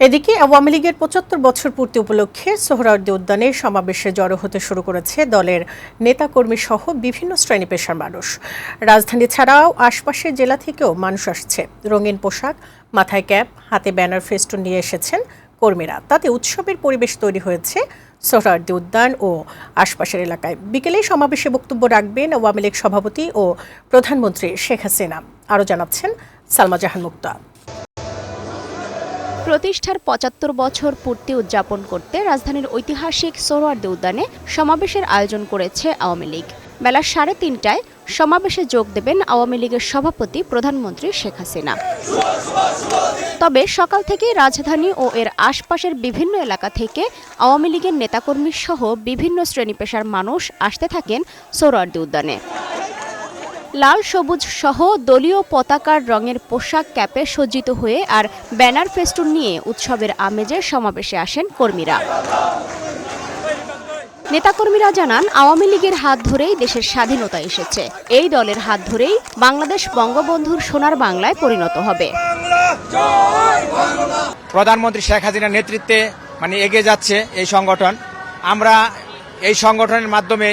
এদিকে আওয়ামী লীগের পঁচাত্তর বছর পূর্তি উপলক্ষে সোহরাওয়ার্দী উদ্যানে সমাবেশে জড়ো হতে শুরু করেছে দলের নেতাকর্মী সহ বিভিন্ন শ্রেণি পেশার মানুষ। রাজধানী ছাড়াও আশপাশের জেলা থেকেও মানুষ আসছে। রঙিন পোশাক, মাথায় ক্যাপ, হাতে ব্যানার ফেস্টুন নিয়ে এসেছেন কর্মীরা। তাতে উৎসবের পরিবেশ তৈরি হয়েছে সোহরাওয়ার্দী উদ্যান ও আশপাশের এলাকায়। বিকেলে সমাবেশে বক্তব্য রাখবেন আওয়ামী লীগ সভাপতি ও প্রধানমন্ত্রী শেখ হাসিনা। আরও জানাচ্ছেন সালমা জাহান মুক্তা। প্রতিষ্ঠার পঁচাত্তর বছর পূর্তি উদযাপন করতে রাজধানীর ঐতিহাসিক সোহরাওয়ার্দী উদ্যানে সমাবেশের আয়োজন করেছে আওয়ামী লীগ। বেলা সাড়ে তিনটায় সমাবেশে যোগ দেবেন আওয়ামী লীগের সভাপতি প্রধানমন্ত্রী শেখ হাসিনা। তবে সকাল থেকেই রাজধানী ও এর আশপাশের বিভিন্ন এলাকা থেকে আওয়ামী লীগের নেতাকর্মী সহ বিভিন্ন শ্রেণি পেশার মানুষ আসতে থাকেন সোহরাওয়ার্দী উদ্যানে। লাল, সবুজ সহ দলীয় পতাকার রঙের পোশাক ক্যাপে সজ্জিত হয়ে আর ব্যানার ফেস্টুন নিয়ে উৎসবের আমেজে সমাবেশে আসেন কর্মীরা। নেতাকর্মীরা জানান, আওয়ামী লীগের হাত ধরেই দেশের স্বাধীনতা এসেছে। এই দলের হাত ধরেই বাংলাদেশ বঙ্গবন্ধুর সোনার বাংলায় পরিণত হবে। প্রধানমন্ত্রী শেখ হাসিনার নেতৃত্বে মানে এগিয়ে যাচ্ছে এই সংগঠন। আমরা এই সংগঠনের মাধ্যমে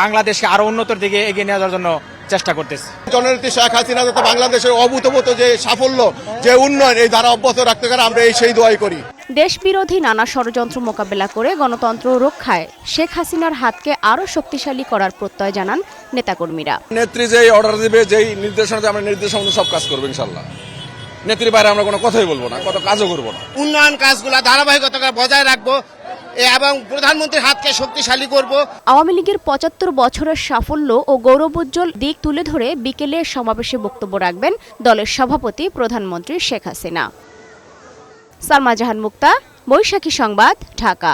বাংলাদেশকে আরও উন্নতর দিকে এগিয়ে নেওয়ার জন্য চেষ্টা করতেছি। জননেত্রী শেখ হাসিনা যাতে বাংলাদেশের অভূতপূর্ব যে সাফল্য যে উন্নয়ন এই ধারা অব্যাহত রাখতে পারে আমরা এই সেই দোয়াই করি। দেশবিরোধী নানা ষড়যন্ত্র মোকাবেলা করে গণতন্ত্র রক্ষায় শেখ হাসিনার হাতকে আরও শক্তিশালী করার প্রত্যয় জানান নেতাকর্মীরা। নেত্রী যেই অর্ডার দিবে যেই নির্দেশনা দেবে, আমরা নির্দেশনা সব কাজ করব ইনশাল্লাহ নেত্রীর বাইরে আমরা কোনো কথাই বলব না কত কাজও করব না। উন্নয়ন কাজগুলা ধারাবাহিকতা বজায় রাখব এবং প্রধানমন্ত্রীর হাতকে শক্তিশালী করব। আওয়ামী লীগের পঁচাত্তর বছরের সাফল্য ও গৌরবোজ্জ্বল দিক তুলে ধরে বিকেলে সমাবেশে বক্তব্য রাখবেন দলের সভাপতি প্রধানমন্ত্রী শেখ হাসিনা। সালমা জাহান মুক্তা, বৈশাখী সংবাদ, ঢাকা।